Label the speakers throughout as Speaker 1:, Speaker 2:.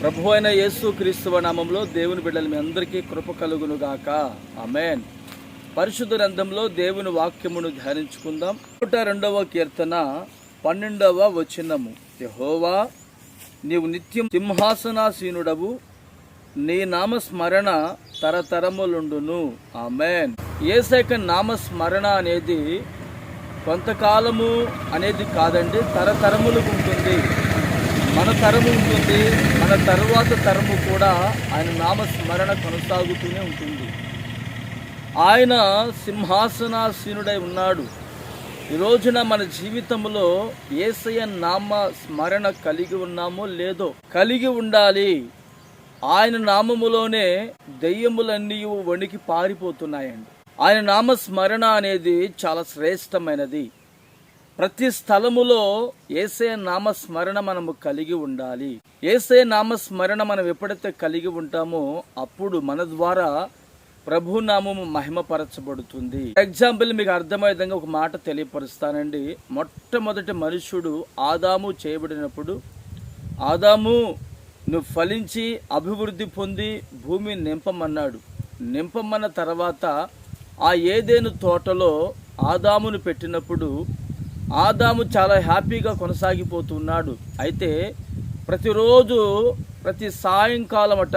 Speaker 1: ప్రభు అయిన యేసు క్రీస్తువ నామంలో దేవుని బిడ్డలు మీ అందరికీ కృప కలుగునుగాక ఆమెన్. పరిశుద్ధ గ్రంథంలో దేవుని వాక్యమును ధ్యానించుకుందాం. నూట రెండవ కీర్తన పన్నెండవ వచనము. యహోవా నీవు నిత్యం సింహాసనాసీనుడవు. నీ నామస్మరణ తరతరములుండును. ఆమెన్. ఏసైక నామస్మరణ అనేది కొంతకాలము అనేది కాదండి తరతరములకు ఉంటుంది మన తరము ఉంటుంది మన తరువాత తరము కూడా ఆయన నామస్మరణ కొనసాగుతూనే ఉంటుంది. ఆయన సింహాసనాసీనుడై ఉన్నాడు. ఈ రోజున మన జీవితంలో ఏసయ నామ స్మరణ కలిగి ఉన్నామో లేదో కలిగి ఉండాలి. ఆయన నామములోనే దెయ్యములన్నీ వణికి పారిపోతున్నాయండి. ఆయన నామ స్మరణ అనేది చాలా శ్రేష్టమైనది. ప్రతి స్థలములో ఏసే నామ స్మరణ మనము కలిగి ఉండాలి. ఏసే నామ స్మరణ మనం ఎప్పుడైతే కలిగి ఉంటామో అప్పుడు మన ద్వారా ప్రభు నామము మహిమపరచబడుతుంది ఎగ్జాంపుల్ మీకు అర్థమయ్యే విధంగా ఒక మాట తెలియపరుస్తానండి. మొట్టమొదటి మనుషుడు ఆదాము చేయబడినప్పుడు ఆదాము నువ్వు ఫలించి అభివృద్ధి పొంది భూమి నింపమన్నాడు. నింపమన్న తర్వాత ఆ ఏదేను తోటలో ఆదామును పెట్టినప్పుడు ఆదాము చాలా హ్యాపీగా కొనసాగిపోతున్నాడు. అయితే ప్రతిరోజు ప్రతి సాయంకాలమట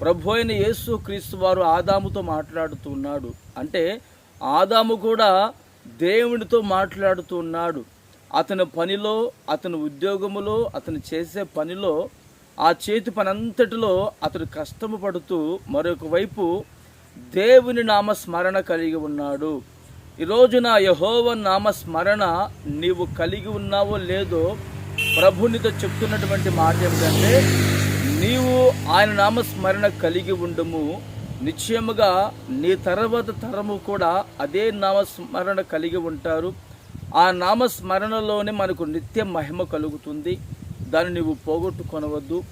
Speaker 1: ప్రభు అయిన యేసు క్రీస్తు వారు ఆదాముతో మాట్లాడుతున్నాడు. అంటే ఆదాము కూడా దేవునితో మాట్లాడుతున్నాడు. అతని పనిలో అతని ఉద్యోగములో అతను చేసే పనిలో ఆ చేతి పనంతటిలో అతడు కష్టము పడుతూ మరొక వైపు దేవుని నామ స్మరణ కలిగి ఉన్నాడు. ఈ రోజున యహోవ నామస్మరణ నీవు కలిగి ఉన్నావో లేదో ప్రభునితో చెప్తున్నటువంటి మాట ఏమిటంటే నీవు ఆయన నామస్మరణ కలిగి ఉండము. నిశ్చయముగా నీ తర్వాత తరము కూడా అదే నామస్మరణ కలిగి ఉంటారు. ఆ నామస్మరణలోనే మనకు నిత్య మహిమ కలుగుతుంది. దాన్ని నువ్వు పోగొట్టుకొనవద్దు.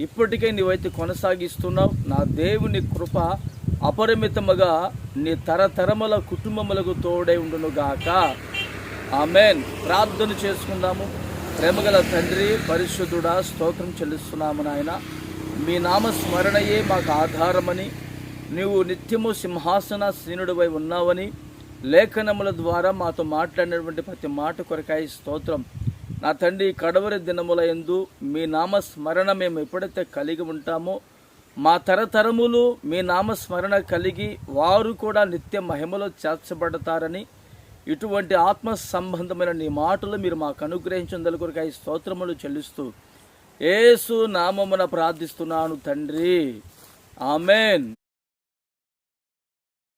Speaker 1: ఇప్పటికే నీవైతే కొనసాగిస్తున్నావు. నా దేవుని కృప అపరిమితముగా నీ తరతరముల కుటుంబములకు తోడై ఉండునుగాక ఆమెన్. ప్రార్థన చేసుకుందాము. ప్రేమగల తండ్రి పరిశుద్ధుడా స్తోత్రం చెల్లిస్తున్నాము నాయన. మీ నామస్మరణయే మాకు ఆధారమని నీవు నిత్యము సింహాసన సీనుడివై ఉన్నావని లేఖనముల ద్వారా మాతో మాట్లాడినటువంటి ప్రతి మాట కొరకాయ స్తోత్రం. నా తండ్రి కడవరి దినముల ఎందు మీ నామస్మరణ మేము ఎప్పుడైతే కలిగి ఉంటామో మా తరతరములు మీ నామస్మరణ కలిగి వారు కూడా నిత్య మహిమలో చేర్చబడతారని ఇటువంటి ఆత్మ సంబంధమైన నీ మాటలు మీరు మాకు అనుగ్రహించదల కొరకాయ స్తోత్రములు చెల్లిస్తూ ఏసు నామమున ప్రార్థిస్తున్నాను తండ్రి. ఆమెన్.